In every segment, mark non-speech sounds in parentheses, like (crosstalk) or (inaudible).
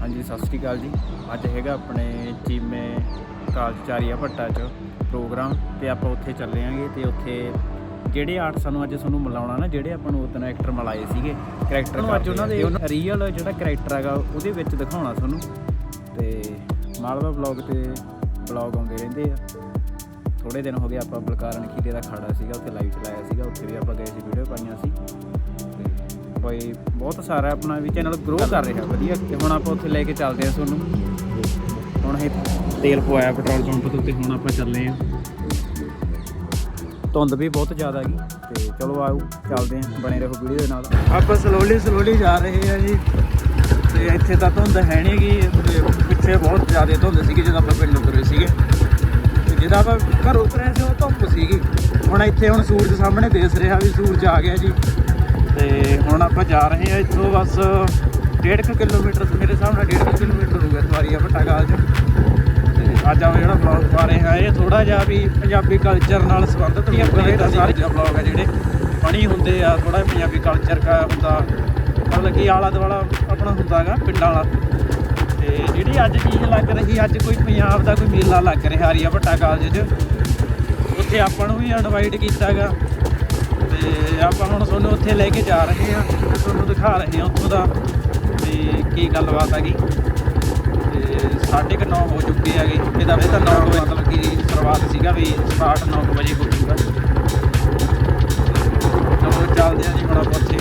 ਹਾਂਜੀ ਸਤਿ ਸ਼੍ਰੀ ਅਕਾਲ ਜੀ। ਅੱਜ ਹੈਗਾ ਆਪਣੇ ਚੀਮੇ ਕਾਲਜ ਚਾਰੀਆ ਭੱਟਾ 'ਚ ਪ੍ਰੋਗਰਾਮ ਤੇ ਆਪਾਂ ਉੱਥੇ ਚੱਲੇ ਆਂਗੇ ਤੇ ਉੱਥੇ ਜਿਹੜੇ ਆਰਟ ਸਾਨੂੰ ਅੱਜ ਤੁਹਾਨੂੰ ਮਿਲਾਉਣਾ ਨਾ ਜਿਹੜੇ ਆਪਾਂ ਨੂੰ ਉਦੋਂ ਐਕਟਰ ਮਿਲਾਏ ਸੀਗੇ ਕਰੈਕਟਰ ਅੱਜ ਉਹਨਾਂ ਦੇ ਰੀਅਲ ਜਿਹੜਾ ਕਰੈਕਟਰ ਹੈਗਾ ਉਹਦੇ ਵਿੱਚ ਦਿਖਾਉਣਾ ਤੁਹਾਨੂੰ। ਤੇ ਮਾਲਵਾ ਬਲੌਗ ਤੇ ਬਲੌਗ ਆਉਂਦੇ ਰਹਿੰਦੇ ਆ। ਥੋੜੇ ਦਿਨ ਹੋ ਗਏ ਆਪਾਂ ਬਲਕਾਰਨ ਖੀਰੇ ਦਾ ਖਾੜਾ ਸੀਗਾ ਉੱਥੇ ਲਾਈਵ ਚਲਾਇਆ ਸੀਗਾ ਉੱਥੇ ਵੀ ਆਪਾਂ ਗਏ ਸੀ ਵੀਡੀਓ ਪਾਈਆਂ ਸੀ। ਬਾਈ ਬਹੁਤ ਸਾਰਾ ਆਪਣਾ ਵੀ ਚੈਨਲ ਗਰੋ ਕਰ ਰਿਹਾ, ਵਧੀਆ। ਤੇ ਹੁਣ ਆਪਾਂ ਉੱਥੇ ਲੈ ਕੇ ਚੱਲਦੇ ਆ ਤੁਹਾਨੂੰ। ਹੁਣ ਇਹ ਤੇਲ ਪਵਾਇਆ ਪੈਟਰੋਲ ਪੰਪ ਤੋਂ ਤੇ ਹੁਣ ਆਪਾਂ ਚੱਲੇ ਆ ਧੁੰਦ ਵੀ ਬਹੁਤ ਜ਼ਿਆਦਾ ਹੈਗੀ, ਤੇ ਚਲੋ ਆਓ, ਚੱਲਦੇ ਆ ਬਣੇ ਰਹੋ ਵੀਡੀਓ ਦੇ ਨਾਲ। ਆਪਾਂ ਸਲੋਲੀ ਸਲੋਲੀ ਜਾ ਰਹੇ ਆ ਜੀ। ਤੇ ਇੱਥੇ ਤਾਂ ਧੁੰਦ ਹੈ ਨਹੀਂ ਗੀ, ਤੇ ਪਿੱਛੇ ਬਹੁਤ ਜ਼ਿਆਦਾ ਧੁੰਦ ਸੀਗੀ ਜਦੋਂ ਆਪਾਂ ਪਿੰਡ ਉਤਰੇ ਸੀਗੇ। ਤੇ ਜਿਹਦਾ ਆਪਾਂ ਘਰ ਉਤਰੇ ਸੀ ਉਹ ਧੁੱਪ ਸੀਗੀ। ਹੁਣ ਇੱਥੇ ਹੁਣ ਸੂਰਜ ਸਾਹਮਣੇ ਦੇਖ ਰਿਹਾ ਵੀ ਸੂਰਜ ਆ ਗਿਆ ਜੀ। ਤੇ ਹੁਣ ਆਪਾਂ ਜਾ ਰਹੇ ਹਾਂ ਇੱਥੋਂ ਬਸ 1.5 ਕਿਲੋਮੀਟਰ ਮੇਰੇ ਹਿਸਾਬ ਨਾਲ 1.5 ਕਿਲੋਮੀਟਰ ਹੋ ਗਿਆ ਹੋਊਗਾ ਸਵਾਰੀਆ ਭੱਟਾ ਕਾਲਜ। ਤੇ ਅੱਜ ਆ ਜਿਹੜਾ ਬਲੌਗ ਪਾ ਰਹੇ ਹਾਂ, ਇਹ ਥੋੜਾ ਜਿਹਾ ਵੀ ਪੰਜਾਬੀ ਕਲਚਰ ਨਾਲ ਸੰਬੰਧਿਤ ਹੋਊਗਾ ਇਹ ਤਾਂ ਸਾਰੇ ਬਲੌਗ ਆ ਜਿਹੜੇ ਫਨੀ ਹੁੰਦੇ ਆ ਥੋੜਾ ਪੰਜਾਬੀ ਕਲਚਰ ਦਾ ਹੁੰਦਾ। ਮਤਲਬ ਕਿ ਆਲਾ ਦੁਆਲਾ ਆਪਣਾ ਹੁੰਦਾਗਾ, ਪਿੰਡਾਂ ਵਾਲਾ। ਤੇ ਜਿਹੜੀ ਅੱਜ ਚੀਜ਼ ਲੱਗ ਰਹੀ, ਅੱਜ ਕੋਈ ਪੰਜਾਬ ਦਾ ਕੋਈ ਮੇਲਾ ਲੱਗ ਰਿਹਾ, ਹਰੀਆ ਭੱਟਾ ਕਾਲਜ 'ਚ, ਉੱਥੇ ਆਪਾਂ ਨੂੰ ਵੀ ਇਨਵਾਈਟ ਕੀਤਾਗਾ। ਤੇ ਆਪਾਂ ਹੁਣ ਤੁਹਾਨੂੰ ਉੱਥੇ ਲੈ ਕੇ ਜਾ ਰਹੇ ਹਾਂ ਤੇ ਤੁਹਾਨੂੰ ਦਿਖਾ ਰਹੇ ਹਾਂ ਉੱਥੋਂ ਦਾ ਵੀ ਕੀ ਗੱਲਬਾਤ ਹੈਗੀ। ਤੇ ਸਾਢੇ ਕੁ ਨੌ ਹੋ ਚੁੱਕੇ ਹੈਗੇ। ਇਹਦਾ ਵੇ ਤਾਂ 9 ਵਜੇ। ਮਤਲਬ ਕਿ ਸ਼ੁਰੂਆਤ ਸੀਗਾ ਵੀ ਸਟਾਰਟ 9 ਵਜੇ ਹੋ ਜੂਗਾ ਚਲੋ ਚੱਲਦੇ ਹਾਂ ਜੀ ਹੁਣ ਆਪਾਂ ਉੱਥੇ।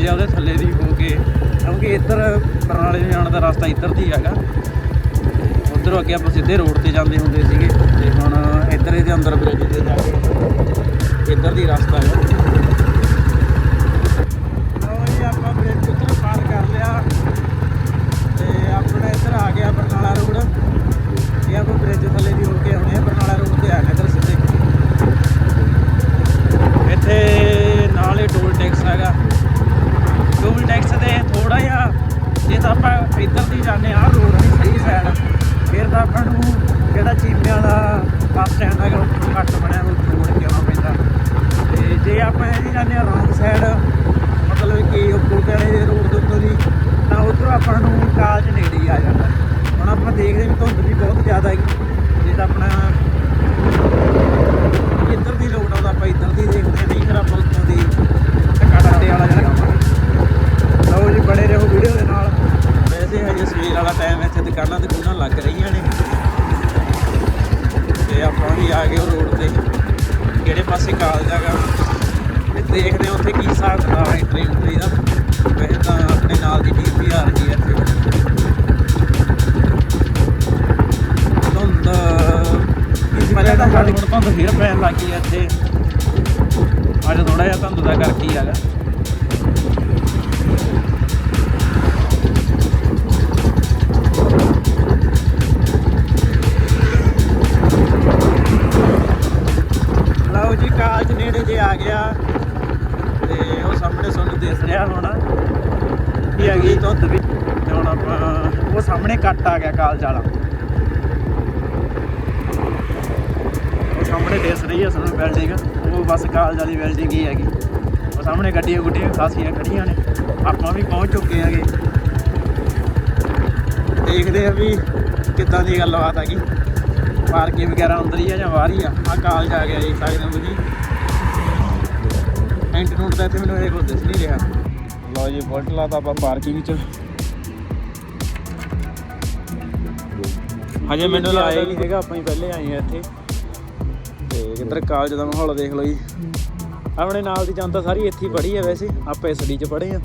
ਬ੍ਰਿਜ ਆ ਉਹਦੇ ਥੱਲੇ ਦੀ ਹੋ ਕੇ, ਕਿਉਂਕਿ ਇੱਧਰ ਬਰਨਾਲੇ ਜਾਣ ਦਾ ਰਸਤਾ ਇੱਧਰ ਦੀ ਹੈਗਾ। ਉਧਰੋਂ ਅੱਗੇ ਆਪਾਂ ਸਿੱਧੇ ਰੋਡ ਤੇ ਜਾਂਦੇ ਹੁੰਦੇ ਸੀਗੇ। ਤੇ ਹੁਣ ਇੱਧਰ ਇਹਦੇ ਅੰਦਰ ਬ੍ਰਿਜ ਤੇ ਜਾ ਕੇ ਇੱਧਰ ਦੀ ਰਸਤਾ ਹੈ। ਆਪਾਂ ਬ੍ਰਿਜ ਉੱਤੋਂ ਪਾਰ ਕਰ ਲਿਆ। ਤੇ ਆਪਣਾ ਇੱਧਰ ਆ ਗਿਆ ਬਰਨਾਲਾ ਰੋਡ ਇਹ ਆਪਾਂ ਬ੍ਰਿਜ ਥੱਲੇ ਦੀ ਹੋ ਕੇ ਆਉਣੇ ਆ। ਬਰਨਾਲਾ ਰੋਡ ਤੇ ਆ ਇੱਧਰ ਸਿੱਧੇ। ਇੱਥੇ ਨਾਲ ਹੀ ਟੋਲ ਟੈਕਸ ਹੈਗਾ। ਜੇ ਤਾਂ ਆਪਾਂ ਇੱਧਰ ਦੀ ਜਾਂਦੇ ਆ ਰੋਡ ਨਹੀਂ ਸਹੀ ਸਾਈਡ ਫਿਰ ਤਾਂ ਆਪਾਂ ਨੂੰ ਜਿਹੜਾ ਚੀਮਿਆਂ ਦਾ ਬੱਸ ਸਟੈਂਡ ਹੈਗਾ ਉਹ ਘੱਟ ਬਣਿਆ ਉਹ ਰੋਡ ਕੇ ਆਉਣਾ ਪੈਂਦਾ। ਤੇ ਜੇ ਆਪਾਂ ਇਹਦੀ ਜਾਂਦੇ ਆ ਰੌਂਗ ਸਾਈਡ ਮਤਲਬ ਕਿ ਉਹ ਕੋਟਿਆਲੇ ਦੇ ਰੋਡ ਦੇ ਉੱਤੋਂ ਦੀ ਤਾਂ ਉੱਧਰੋਂ ਆਪਾਂ ਨੂੰ ਕਾਲਜ ਨੇੜੇ ਹੀ ਆ ਜਾਂਦਾ। ਹੁਣ ਆਪਾਂ ਦੇਖਦੇ ਵੀ ਧੁੰਦ ਵੀ ਬਹੁਤ ਜ਼ਿਆਦਾ ਹੈਗੀ। ਜੇ ਤਾਂ ਆਪਣਾ ਇੱਧਰ ਦੀ ਲੋੜ ਆਉਂਦਾ ਆਪਾਂ ਇੱਧਰ ਦੀ ਦੇਖਦੇ ਹਾਂ, ਨਹੀਂ ਫਿਰ ਆਪਾਂ ਉੱਥੋਂ ਦੀ ਟੱਕਾ ਵਾਲਾ ਜਿਹੜਾ ਕੰਮ ਲਓ ਜੀ ਬੜੇ ਰਹੋ ਵੀਡੀਓ ਦੇ ਹਜੇ ਸਵੇਰ ਵਾਲਾ ਟਾਈਮ ਇੱਥੇ ਦੁਕਾਨਾਂ ਦੁਕਾਨਾਂ ਲੱਗ ਰਹੀਆਂ ਨੇ। ਤੇ ਆਪਾਂ ਵੀ ਆ ਗਏ ਉਹ ਰੋਡ ਤੇ। ਕਿਹੜੇ ਪਾਸੇ ਕਾਲਜ ਹੈਗਾ ਤੇ ਦੇਖਦੇ ਹਾਂ ਉੱਥੇ ਕੀ ਹਿਸਾਬ ਕਿਤਾਬ ਹੈ ਐਂਟਰੀ ਐਂਟਰੀ ਦਾ ਵੈਸੇ ਤਾਂ ਆਪਣੇ ਨਾਲ ਦੀ ਟੀਮ ਵੀ ਆ ਰਹੀ ਹੈ ਇੱਥੇ। ਧੁੰਦ। ਪਹਿਲਾਂ ਤਾਂ ਸਾਡੇ ਹੁਣ ਧੁੰਦ ਫਿਰ ਪੈਣ ਲੱਗ ਹੈ ਇੱਥੇ। ਅੱਜ ਥੋੜਾ ਜਿਹਾ ਧੁੰਦ ਦਾ ਕਰਕੇ ਹੀ ਹੈਗਾ ਕਾਲਜ ਨੇੜੇ ਜੇ ਆ ਗਿਆ। ਤੇ ਉਹ ਸਾਹਮਣੇ ਤੁਹਾਨੂੰ ਦਿਸ ਰਿਹਾ ਹੋਣਾ। ਕੀ ਆ ਗਈ ਧੁੰਦ ਵੀ। ਤੇ ਹੁਣ ਆਪਾਂ ਉਹ ਸਾਹਮਣੇ ਕੱਟ ਆ ਗਿਆ ਕਾਲਜ ਵਾਲਾ। ਉਹ ਸਾਹਮਣੇ ਦਿਸ ਰਹੀ ਹੈ ਸਾਨੂੰ ਬਿਲਡਿੰਗ। ਉਹ ਬਸ ਕਾਲਜ ਵਾਲੀ ਬਿਲਡਿੰਗ ਹੀ ਹੈਗੀ। ਉਹ ਸਾਹਮਣੇ ਗੱਡੀਆਂ ਗੁੱਡੀਆਂ ਖਾਸੀਆਂ ਖੜੀਆਂ ਨੇ। ਆਪਾਂ ਵੀ ਪਹੁੰਚ ਚੁੱਕੇ ਹੈਗੇ। ਦੇਖਦੇ ਆ ਵੀ ਕਿੱਦਾਂ ਦੀ ਗੱਲਬਾਤ ਹੈਗੀ। ਪਾਰਕਿੰਗ ਵਗੈਰਾ ਅੰਦਰ ਹੀ ਆ ਜਾਂ ਬਾਹਰ ਹੀ ਆ? ਆ ਕਾਲਜ ਆ ਗਿਆ ਜੀ ਸਕਦੇ ਹੋ ਜੀ। ਐਂਟਰ ਨੋਟ ਦਾ ਇੱਥੇ ਮੈਨੂੰ ਇਹ ਕੁਝ ਦਿਸ ਨਹੀਂ ਰਿਹਾ। ਲਓ ਜੀ ਬੁਲਟ ਲਾਤਾ ਆਪਾਂ ਪਾਰਕਿੰਗ ਚ ਹਜੇ ਮੈਨੂੰ ਲੱਗਦਾ ਨਹੀਂ ਹੈਗਾ ਆਪਾਂ ਹੀ ਪਹਿਲੇ ਆਏ ਆ ਇੱਥੇ। ਤੇ ਇੱਧਰ ਕਾਲਜ ਦਾ ਮਾਹੌਲ ਦੇਖ ਲਓ ਜੀ। ਆਪਣੇ ਨਾਲ ਦੀ ਜਨਤਾ ਸਾਰੀ ਇੱਥੇ ਹੀ ਪੜ੍ਹੀ ਆ ਵੈਸੇ ਆਪਾਂ ਐਸਡੀ ਚ ਪੜ੍ਹੇ ਆ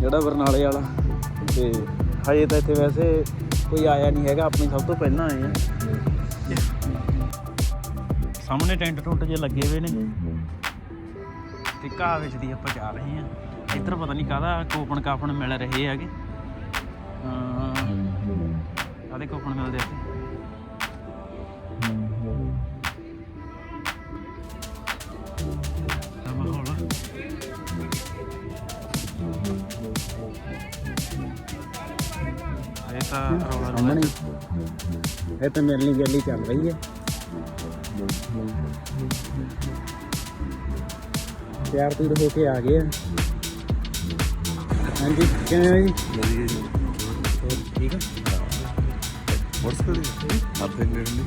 ਜਿਹੜਾ ਬਰਨਾਲੇ ਵਾਲਾ। ਤੇ ਹਜੇ ਤਾਂ ਇੱਥੇ ਵੈਸੇ ਕੋਈ ਆਇਆ ਨਹੀਂ ਹੈਗਾ ਆਪਣੀ ਸਭ ਤੋਂ ਪਹਿਲਾਂ ਆਏ ਆ ਸਾਹਮਣੇ ਟੈਂਟ ਟੁੰਟ ਜੇ ਲੱਗੇ ਹੋਏ ਨੇ। ਤੇ ਘਾਹ ਵਿੱਚ ਦੀ ਆਪਾਂ ਜਾ ਰਹੇ ਹਾਂ। ਇੱਧਰ ਪਤਾ ਨਹੀਂ ਕਾਹਦਾ ਕੋਪਨ ਕਾਪਨ ਮਿਲ ਰਹੇ ਹੈਗੇ। ਕਾਹਦੇ ਕੋਪਨ ਮਿਲਦੇ ਆ। ਇਹ ਤਾਂ ਰੌਲਾ ਰੌਲਾ ਇਹ ਤਾਂ ਮਿਲਣੀ ਗੱਲੀ ਚੱਲ ਰਹੀ ਹੈ। ਤਿਆਰ ਤੂਰ ਹੋ ਕੇ ਆ ਗਏ ਆ। ਹਾਂਜੀ, ਕਿਵੇਂ ਹੋ ਜੀ? ਵਧੀਆ ਜੀ ਹੋਰ ਠੀਕ ਆ? ਮੋਟਰਸਾਈਕਲ ਆਪੇ ਨੇੜੇ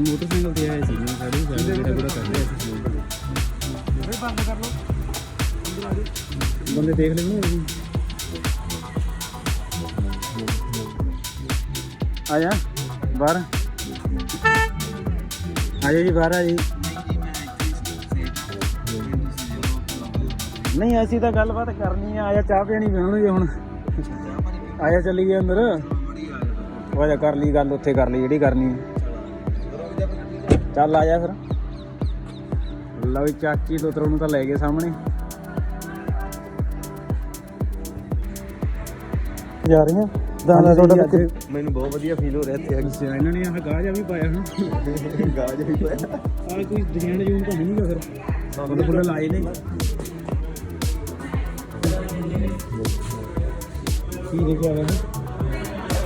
ਮੋਟਰਸਾਈਕਲ ਤੇ ਆਏ ਸੀ ਮੈਂ ਸਾਡੀ ਗੱਲ ਜਿਹੜਾ ਬੜਾ ਕਰ ਰਿਹਾ ਸੀ ਬੰਦ ਕਰ ਲਓ ਬੰਦੇ ਦੇਖ ਲੈਣੇ ਜੀ ਆ ਜਾ, ਬਾਹਰ ਆ ਜਾ ਜੀ। ਨਹੀਂ ਅਸੀਂ ਤਾਂ ਗੱਲਬਾਤ ਕਰਨੀ ਆ ਆਇਆ ਚਾਹ ਪੀਣੀ ਪੀਣਗੇ ਹੁਣ। ਆਇਆ ਚੱਲੀਏ ਅੰਦਰ। ਉਹ ਜਾ ਕਰ ਲਈ ਗੱਲ ਉੱਥੇ ਕਰ ਲਈ ਜਿਹੜੀ ਕਰਨੀ ਚੱਲ ਆ ਜਾ ਫਿਰ। ਲਓ ਚਾਚੀ ਲੋਤਰੋਂ ਨੂੰ ਤਾਂ ਲੈ ਗਏ ਸਾਹਮਣੇ। ਜਾ ਰਹੀਆਂ? ਦਾਣਾ ਤੁਹਾਡਾ ਮੈਨੂੰ ਬਹੁਤ ਵਧੀਆ ਫੀਲ ਹੋ ਰਿਹਾ ਇੱਥੇ ਅੱਛਾ ਇਹਨਾਂ ਨੇ ਆਹ ਗਾਜਾ ਵੀ ਪਾਇਆ ਹਨਾ ਗਾਜ ਵੀ ਪਿਆ ਆ ਕੋਈ ਡਿਜ਼ਾਈਨ ਜੂਨ ਤਾਂ ਨਹੀਂਗਾ ਫਿਰ। ਉਹਦੇ ਫੁੱਲ ਲਾਏ ਨੇ ਕੀ ਲਿਖਿਆ ਹੋਇਆ ਹੈ?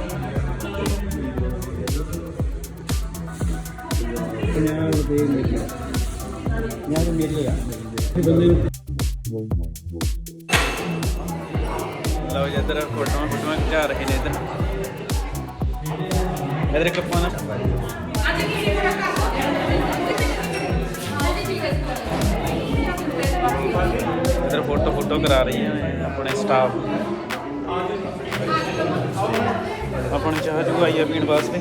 ਪੰਜਾਬ ਦੇ ਮੇਲੇ ਪੰਜਾਬ ਦੇ ਮੇਲੇ ਆ ਇਹ ਬੰਦੇ ਲਓ ਜੀ, ਇੱਧਰ ਫੋਟੋਆਂ ਫੋਟੋਆਂ ਖਿਚਾ ਰਹੇ ਨੇ ਇੱਧਰ। ਇੱਧਰ ਕੱਪਾਂ ਨਾ ਇੱਧਰ ਫੋਟੋ ਫੋਟੋ ਕਰਾ ਰਹੀ ਨੇ ਆਪਣੇ ਸਟਾਫ ਆਪਣੇ ਚਾਹ ਜੂ ਆਈ ਆ ਪੀਣ ਵਾਸਤੇ।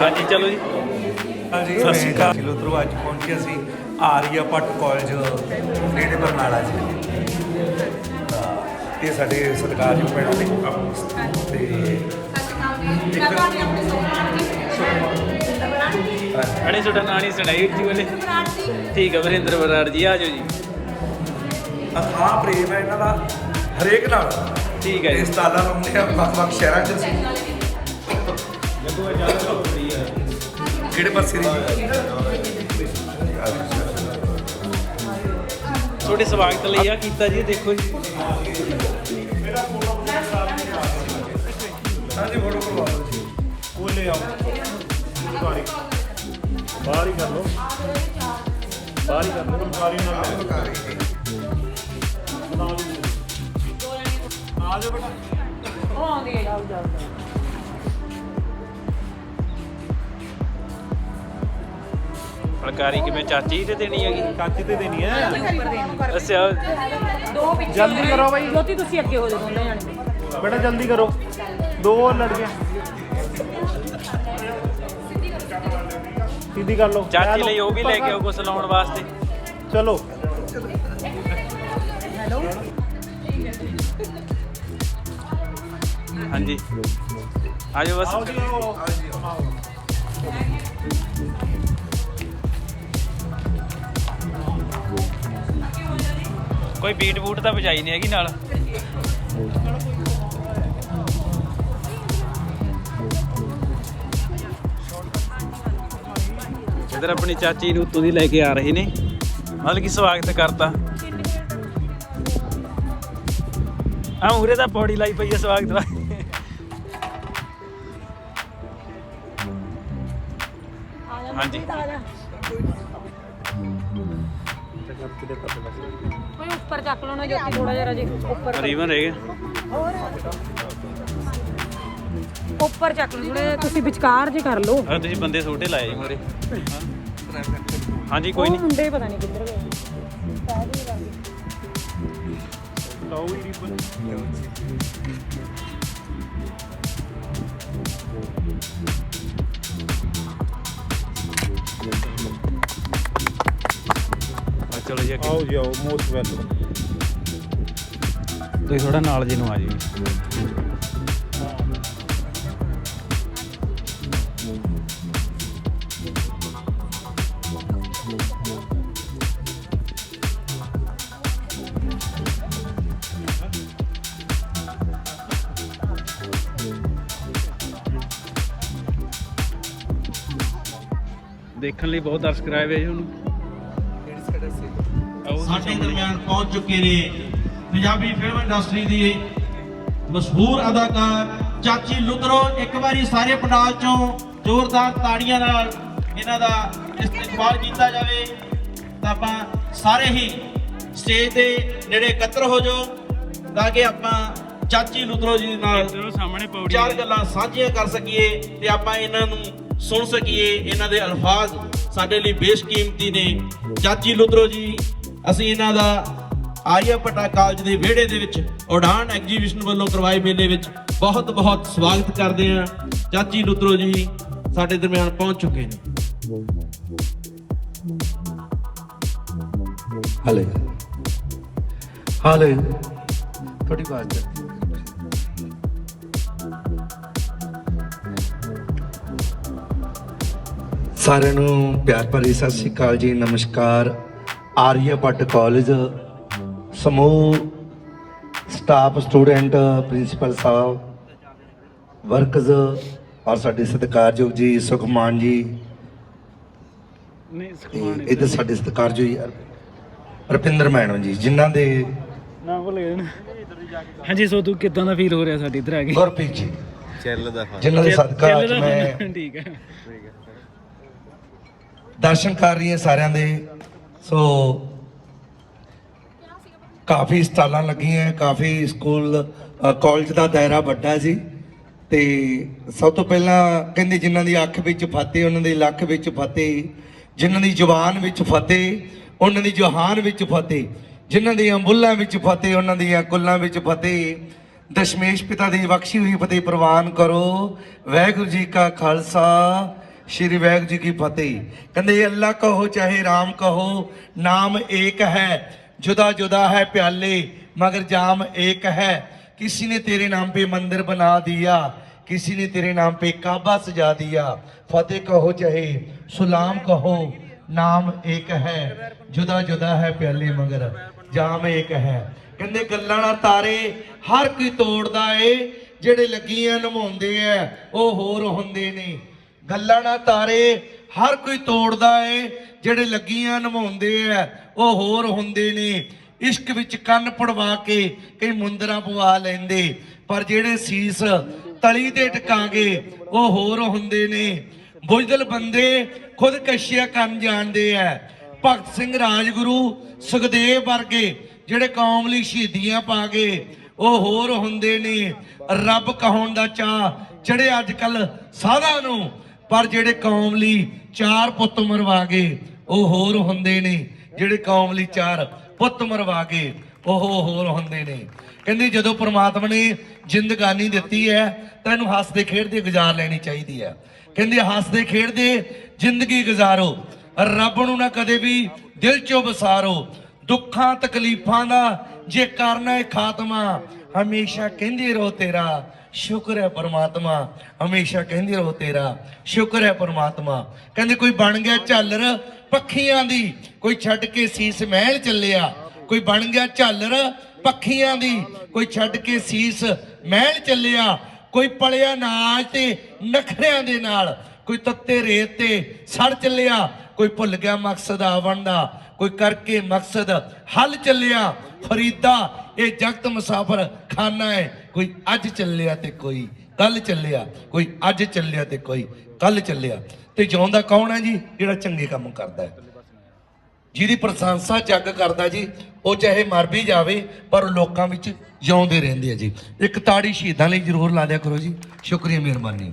ਹਾਂਜੀ ਚਲੋ ਜੀ। ਹਾਂਜੀ ਸਤਿ ਸ਼੍ਰੀ ਅਕਾਲ। ਕਿਲੋ ਤੋਂ ਅੱਜ ਪਹੁੰਚੇ ਸੀ ਆਰੀਆ ਭੱਟ ਕਾਲਜ ਨੇੜੇ ਬਰਨਾਲਾ ਜੀ ਤਾਂ ਸਾਡੇ ਸਤਿਕਾਰਯੋਗ ਭੈਣਾਂ ਨੇ ਤੇ ਅਣੇ ਤੁਹਾਡਾ ਨਾਂ ਨਹੀਂ ਸੁਣਾਈ ਜੀ ਵਾਲੇ ਠੀਕ ਹੈ ਵਰਿੰਦਰ ਬਰਾੜ ਜੀ ਆ ਜਾਓ ਜੀ। ਅਥਾਹ ਪ੍ਰੇਮ ਹੈ ਇਹਨਾਂ ਦਾ ਹਰੇਕ ਨਾਲ। ਠੀਕ ਹੈ ਜੀ। ਇਸ ਤਾਲਾ ਲਾਉਂਦੇ ਆ ਵੱਖ-ਵੱਖ ਸ਼ਹਿਰਾਂ 'ਚ। ਅਸੀਂ ਕਿਹੜੇ ਪਾਸੇ ਦੀ? ਤੁਹਾਡੇ ਸਵਾਗਤ ਲਈ ਆ ਕੀਤਾ ਜੀ ਦੇਖੋ ਜੀ। ਹਾਂਜੀ ਫੋਟੋ ਕਰਵਾ ਲਓ ਜੀ। ਕੋਲੇ ਆਓ। ਫੁਲਕਾਰੀ। ਬਾਹਰ ਹੀ ਕਰ ਲਓ। ਬਾਹਰ ਹੀ ਕਰ ਲਓ। ਫੁਲਕਾਰੀ ਨਾਲ। ਆ ਜਾਓ ਬੇਟਾ ਫਲਕਾਰੀ ਕਿਵੇਂ? ਚਾਚੀ ਤੇ ਦੇਣੀ ਹੈਗੀ? ਚਾਚੀ ਤੇ ਦੇਣੀ ਹੈ। ਅੱਛਾ। ਦੋ ਪਿੱਛੇ ਜਲਦੀ ਕਰੋ ਬਾਈ। ਜੋਤੀ ਤੁਸੀਂ ਅੱਗੇ ਹੋ ਜਾਓ ਦੋਨੇ ਜਾਣੇ। ਬੇਟਾ ਜਲਦੀ ਕਰੋ। ਦੋ ਲੜਕੀਆਂ। ਸਿੱਧੀ ਕਰ ਲਓ। ਚਾਚੀ ਲਈ ਉਹ ਵੀ ਲੈ ਕੇ ਆਓ ਕੁਛ ਲਾਉਣ ਵਾਸਤੇ। ਚਲੋ। ਹਾਂਜੀ। ਆ ਜਾਓ ਆਓ ਬਸ ਕੋਈ ਬੀਟ ਬੂਟ ਤਾਂ ਵਜਾਈ ਨਹੀਂ ਹੈਗੀ ਨਾਲ। ਇਧਰ ਆਪਣੀ ਚਾਚੀ ਨੂੰ ਦੀ ਲੈ ਕੇ ਆ ਰਹੇ ਨੇ। ਮਤਲਬ ਕਿ ਸਵਾਗਤ ਕਰਤਾ। ਆ ਉਰੇ ਤਾਂ ਪੌੜੀ ਲਾਈ ਪਈ ਹੈ ਸਵਾਗਤ ਦਾ ਹਾਂਜੀ। ਕੋਈ ਉੱਪਰ ਚੱਕ ਲਓ ਨਾ ਜੋਤੀ ਥੋੜਾ ਜਿਹਾ ਜੀ ਉੱਪਰ ਰੀਵਨ ਰਹਿ ਗਿਆ। ਉੱਪਰ ਚੱਕ ਲਓ ਥੋੜੇ ਤੁਸੀਂ ਵਿਚਕਾਰ ਜੇ ਕਰ ਲਓ। ਹਾਂ ਤੁਸੀਂ ਬੰਦੇ ਛੋਟੇ ਲਾਏ ਜੀ ਮੋਰੇ। ਹਾਂਜੀ ਕੋਈ ਨਹੀਂ। ਮੁੰਡੇ ਪਤਾ ਨਹੀਂ ਕਿੱਧਰ ਗਏ। ਲਓ ਹੀ ਰਿਬਨ। ਚਲੋ ਜੀ ਆਓ ਜੀ ਆਓ ਮੋਸਟ ਵੈਲਕਮ ਤੁਸੀਂ ਥੋੜਾ ਨਾਲ ਜੀ ਨੂੰ ਆ ਜੀ ਦੇਖਣ ਲਈ ਬਹੁਤ ਦਰਸ਼ਕ ਆਏ ਹੋਏ ਜੀ ਉਹਨੂੰ। ਸਾਡੇ ਦਰਮਿਆਨ ਪਹੁੰਚ ਚੁੱਕੇ ਨੇ। ਪੰਜਾਬੀ ਫਿਲਮ ਇੰਡਸਟਰੀ ਦੀ ਮਸ਼ਹੂਰ ਅਦਾਕਾਰ ਚਾਚੀ ਲੁਤਰੋ ਇੱਕ ਵਾਰੀ ਸਾਰੇ ਪੰਡਾਲ ਚੋਂ ਜ਼ੋਰਦਾਰ ਤਾੜੀਆਂ ਨਾਲ ਇਹਨਾਂ ਦਾ ਇਸਤਕਬਾਲ ਕੀਤਾ ਜਾਵੇ ਤਾਂ ਆਪਾਂ ਸਾਰੇ ਹੀ ਸਟੇਜ ਦੇ ਨੇੜੇ ਇਕੱਤਰ ਹੋ ਜਾਓ ਤਾਂ ਕਿ ਆਪਾਂ ਚਾਚੀ ਲੁਤਰੋ ਜੀ ਨਾਲ ਸਾਹਮਣੇ ਪੌੜੀ ਚਾਰ ਗੱਲਾਂ ਸਾਂਝੀਆਂ ਕਰ ਸਕੀਏ ਤੇ ਆਪਾਂ ਇਹਨਾਂ ਨੂੰ ਸੁਣ ਸਕੀਏ ਇਹਨਾਂ ਦੇ ਅਲਫਾਜ਼ ਸਾਡੇ ਲਈ ਬੇਸ਼ਕੀਮਤੀ ਨੇ। ਚਾਚੀ ਲੁਤਰੋ ਜੀ ਅਸੀਂ ਇਹਨਾਂ ਦਾ ਆਰੀਆ ਭੱਟਾ ਕਾਲਜ ਦੇ ਵਿਹੜੇ ਦੇ ਵਿੱਚ ਉਡਾਨ ਐਗਜੀਬਿਸ਼ਨ ਵੱਲੋਂ ਕਰਵਾਏ ਮੇਲੇ ਵਿੱਚ ਬਹੁਤ ਬਹੁਤ ਸਵਾਗਤ ਕਰਦੇ ਹਾਂ। ਚਾਚੀ ਲੁਤਰੋ ਜੀ ਸਾਡੇ ਦਰਮਿਆਨ ਪਹੁੰਚ ਚੁੱਕੇ ਨੇ। ਹਲੇ। ਹਲੇ। ਥੋੜੀ ਬਾਤ ਕਰ ਸਾਰਿਆਂ ਨੂੰ ਪਿਆਰ ਭਰੀ ਸਤਿ ਸ੍ਰੀ ਅਕਾਲ ਜੀ, ਨਮਸਕਾਰ। ਆਰੀਆ ਭੱਟ ਕਾਲਜ ਸਮੂਹ ਸਟਾਫ ਸਟੂਡੈਂਟ ਪ੍ਰਿੰਸੀਪਲ ਸਾਹਿਬ ਵਰਕਰਸ ਔਰ ਸਾਡੇ ਸਤਿਕਾਰਯੋਗ ਜੀ ਸੁਖਮਾਨ ਜੀ। ਨਹੀਂ ਤੇ ਸੁਖਮਾਨ ਸਾਡੇ ਸਤਿਕਾਰਯੋਗ ਜੀ ਰਪਿੰਦਰ ਮੈਡਮ ਜੀ ਜਿਨ੍ਹਾਂ ਦੇ ਨਾ ਭੁੱਲ ਗਏ ਹਾਂਜੀ ਸੋ ਤੂੰ ਕਿਦਾਂ ਦਾ ਫੀਲ ਹੋ ਰਿਹਾ ਸਾਡੇ ਇੱਧਰ ਆ ਕੇ? ਗੁਰਪ੍ਰੀਤ ਜੀ। ਚੱਲ ਦਾ ਜਿਨ੍ਹਾਂ ਦੇ ਸਦਕਾ ਅੱਜ ਮੈਂ। ਠੀਕ ਹੈ। ਦਰਸ਼ਨ ਕਰ ਰਹੀ ਹਾਂ ਸਾਰਿਆਂ ਦੇ। ਸੋ ਕਾਫੀ ਸਟਾਲਾਂ ਲੱਗੀਆਂ ਕਾਫੀ ਸਕੂਲ ਅ, ਕਾਲਜ ਦਾ ਦਾਇਰਾ ਵੱਡਾ ਸੀ ਤੇ ਸਭ ਤੋਂ ਪਹਿਲਾਂ ਕਹਿੰਦੇ ਜਿਨ੍ਹਾਂ ਦੀ ਅੱਖ ਵਿੱਚ ਫਤਿਹ ਉਹਨਾਂ ਦੀ ਲੱਖ ਵਿੱਚ ਫਤਿਹ ਜਿਨ੍ਹਾਂ ਦੀ ਜ਼ੁਬਾਨ ਵਿੱਚ ਫਤਿਹ ਉਹਨਾਂ ਦੀ ਜਹਾਨ ਵਿੱਚ ਫਤਿਹ ਜਿਨ੍ਹਾਂ ਦੀਆਂ ਬੁੱਲਾਂ ਵਿੱਚ ਫਤਿਹ ਉਹਨਾਂ ਦੀਆਂ ਕੁੱਲਾਂ ਵਿੱਚ ਫਤਿਹ ਦਸ਼ਮੇਸ਼ ਪਿਤਾ ਦੀ ਬਖਸ਼ੀ ਹੋਈ ਫਤਿਹ ਪ੍ਰਵਾਨ ਕਰੋ ਵਾਹਿਗੁਰੂ ਜੀ ਕਾ ਖਾਲਸਾ ਸ਼੍ਰੀ ਵਾਹਿਗੁਰੂ ਜੀ ਕੀ ਫਤਿਹ ਕਹਿੰਦੇ ਅੱਲਾ ਕਹੋ ਚਾਹੇ ਰਾਮ ਕਹੋ ਨਾਮ ਏਕ ਹੈ जुदा जुदा है प्याले मगर जाम एक है किसी ने तेरे नाम पे मंदिर बना दिया किसी ने तेरे नाम पे काबा सजा दिया फतेह कहो चाहे सुलाम कहो नाम एक है जुदा जुदा है प्याले मगर जाम एक है ਕਹਿੰਦੇ ਗੱਲਾਂ ਨਾਲ ਤਾਰੇ ਹਰ ਕੋਈ ਤੋੜਦਾ ਏ ਜਿਹੜੇ ਲੱਗੀਆਂ ਨਿਭਾਉਂਦੇ ਐ ਉਹ ਹੋਰ ਹੁੰਦੇ ਨੇ ਗੱਲਾਂ ਨਾ ਤਾਰੇ, ਹਰ ਕੋਈ ਤੋੜਦਾ ਏ, ਜਿਹੜੇ ਲੱਗੀਆਂ ਨਿਭਾਉਂਦੇ ਐ, ਉਹ ਹੋਰ ਹੁੰਦੇ ਨੇ। ਇਸ਼ਕ ਵਿੱਚ ਕੰਨ ਪੜਵਾ ਕੇ ਕਈ ਮੁੰਦਰਾ ਪਵਾ ਲੈਂਦੇ, ਪਰ ਜਿਹੜੇ ਸੀਸ ਤਲੀ ਤੇ ਟਿਕਾਂਗੇ, ਉਹ ਹੋਰ ਹੁੰਦੇ ਨੇ। ਬੁਝਦਲ ਬੰਦੇ ਖੁਦ ਕਸ਼ਿਆ ਕਰਨ ਜਾਣਦੇ ਐ। ਭਗਤ ਸਿੰਘ ਰਾਜਗੁਰੂ ਸੁਖਦੇਵ ਵਰਗੇ ਜਿਹੜੇ ਕੌਮ ਲਈ ਸ਼ਹੀਦੀਆਂ ਪਾ ਗਏ ਉਹ ਹੋਰ ਹੁੰਦੇ ਨੇ। ਰੱਬ ਕਹਾਉਣ ਦਾ ਚਾਹ ਜਿਹੜੇ ਅੱਜ ਕੱਲ ਸਾਧਾਂ ਨੂੰ ਪਰ ਜਿਹੜੇ ਕੌਮ ਲਈ ਚਾਰ ਪੁੱਤ ਮਰਵਾ ਗਏ, ਉਹ ਹੋਰ ਹੁੰਦੇ ਨੇ। ਜਿਹੜੇ ਕੌਮ ਲਈ ਚਾਰ ਪੁੱਤ ਮਰਵਾ ਗਏ, ਉਹ ਹੋਰ ਹੁੰਦੇ ਨੇ। ਕਹਿੰਦੇ, ਜਦੋਂ ਪ੍ਰਮਾਤਮਾ ਨੇ ਜ਼ਿੰਦਗਾਨੀ ਦਿੱਤੀ ਹੈ ਤਾਂ ਇਹਨੂੰ ਹੱਸਦੇ ਖੇਡਦੇ ਗੁਜ਼ਾਰ ਲੈਣੀ ਚਾਹੀਦੀ ਹੈ। ਕਹਿੰਦੇ, ਹੱਸਦੇ ਖੇਡਦੇ ਜ਼ਿੰਦਗੀ ਗੁਜ਼ਾਰੋ। ਰੱਬ ਨੂੰ ਨਾ ਕਦੇ ਵੀ ਦਿਲ ਚੋਂ ਵਿਸਾਰੋ। ਦੁੱਖਾਂ, ਤਕਲੀਫਾਂ ਦਾ ਜੇ ਕਰਨਾ ਹੈ ਖਾਤਮਾ, ਹਮੇਸ਼ਾ ਕਹਿੰਦੇ ਰਹੋ ਤੇਰਾ। ਸ਼ੁਕਰ ਹੈ ਪਰਮਾਤਮਾ, ਹਮੇਸ਼ਾ ਕਹਿੰਦੇ ਰਹੋ ਤੇਰਾ, ਸ਼ੁਕਰ ਹੈ ਪਰਮਾਤਮਾ। ਕਹਿੰਦੇ ਕੋਈ ਬਣ ਗਿਆ ਝਾਲਰ ਪੱਖੀਆਂ ਦੀ, ਕੋਈ ਛੱਡ ਕੇ ਸੀਸ ਮਹਿਲ ਚੱਲਿਆ, ਕੋਈ ਬਣ ਗਿਆ ਝਾਲਰ ਪੱਖੀਆਂ ਦੀ, ਕੋਈ ਛੱਡ ਕੇ ਸੀਸ ਮਹਿਲ ਚੱਲਿਆ, ਕੋਈ ਪਲਿਆ ਨਾਚ ਤੇ ਨਖਰਿਆਂ ਦੇ ਨਾਲ, ਕੋਈ ਤੱਤੇ ਰੇਤ ਤੇ ਸੜ ਚੱਲਿਆ, ਕੋਈ ਭੁੱਲ ਗਿਆ ਮਕਸਦ ਆਵਣ ਦਾ, ਕੋਈ ਕਰਕੇ ਮਕਸਦ ਹੱਲ ਚੱਲਿਆ, ਫਰੀਦਾ ਇਹ ਜਗਤ ਮੁਸਾਫਰ ਖਾਨਾ ਹੈ। ਕੋਈ ਅੱਜ ਚੱਲਿਆ ਤੇ ਕੋਈ ਕੱਲ ਚੱਲਿਆ, ਕੋਈ ਅੱਜ ਚੱਲਿਆ ਤੇ ਕੋਈ ਕੱਲ ਚੱਲਿਆ। ਤੇ ਜਿਉਂਦਾ ਕੌਣ ਹੈ ਜੀ? ਜਿਹੜਾ ਚੰਗੇ ਕੰਮ ਕਰਦਾ ਹੈ। ਜਿਹਦੀ ਪ੍ਰਸ਼ੰਸਾ ਜੱਗ ਕਰਦਾ ਜੀ, ਉਹ ਚਾਹੇ ਮਰ ਵੀ ਜਾਵੇ, ਪਰ ਲੋਕਾਂ ਵਿੱਚ ਜਿਉਂਦੇ ਰਹਿੰਦੇ ਆ ਜੀ। ਇੱਕ ਤਾੜੀ ਸ਼ਹੀਦਾਂ ਲਈ ਜ਼ਰੂਰ ਲਾ ਦਿਆ ਕਰੋ ਜੀ। ਸ਼ੁਕਰੀਆ ਮਿਹਰਬਾਨੀ।